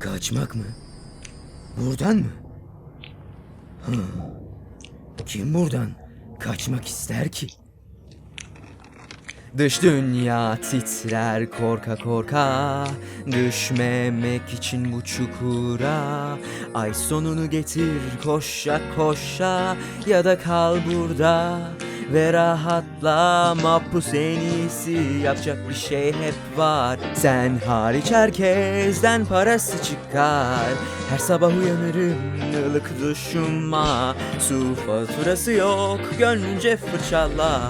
Kaçmak mı? Buradan mı? Hı. Kim buradan kaçmak ister ki? Dış dünya titrer korka korka Düşmemek için bu çukura Ay sonunu getir koşa koşa Ya da kal burada ve rahatla Mahpus en iyisi yapacak bir şey hep var. Sen hariç herkesten parası çıkar. Her sabah uyanırım ılık duşuma. Su faturası yok gönlünce fırçala.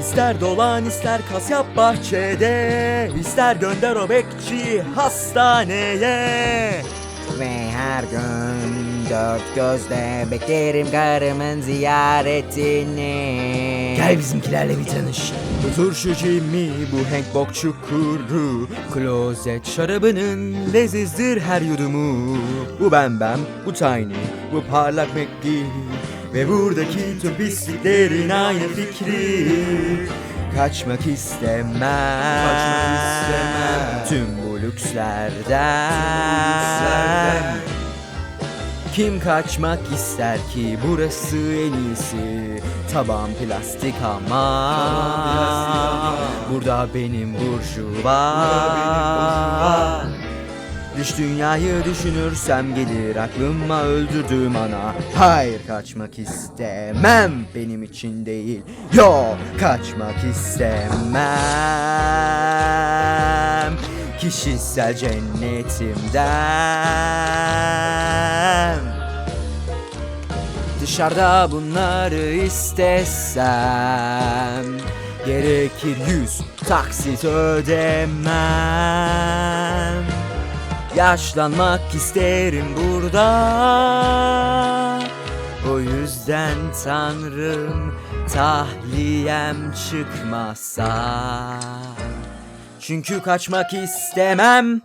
İster dolan ister kas yap bahçede. İster gönder o bekçi hastaneye Ve her gün dört gözle beklerim karımın ziyaretini. Gel bizimkilerle bir tanış. Bu turşu Jimmy, bu Hank Bok çukuru? Klozet şarabının lezizdir her yudumu. Bu ben ben, bu Tiny, bu parlak McGee Ve buradaki tüm pisliklerin aynı fikri. Kaçmak istemem. Kaçmak istemem. Tüm bu lükslerden. Kim kaçmak ister ki? Burası en iyisi. Taban plastik ama. Burada benim burjuva. Dış dünyayı düşünürsem gelir aklıma öldürdüğüm ana. Hayır kaçmak istemem. Benim için değil. Yo kaçmak istemem Kişisel cennetimden. Dışarıda bunları istesem Gerekir yüz taksit ödemem. Yaşlanmak isterim burada. O yüzden tanrım tahliyem çıkmasa Çünkü kaçmak istemem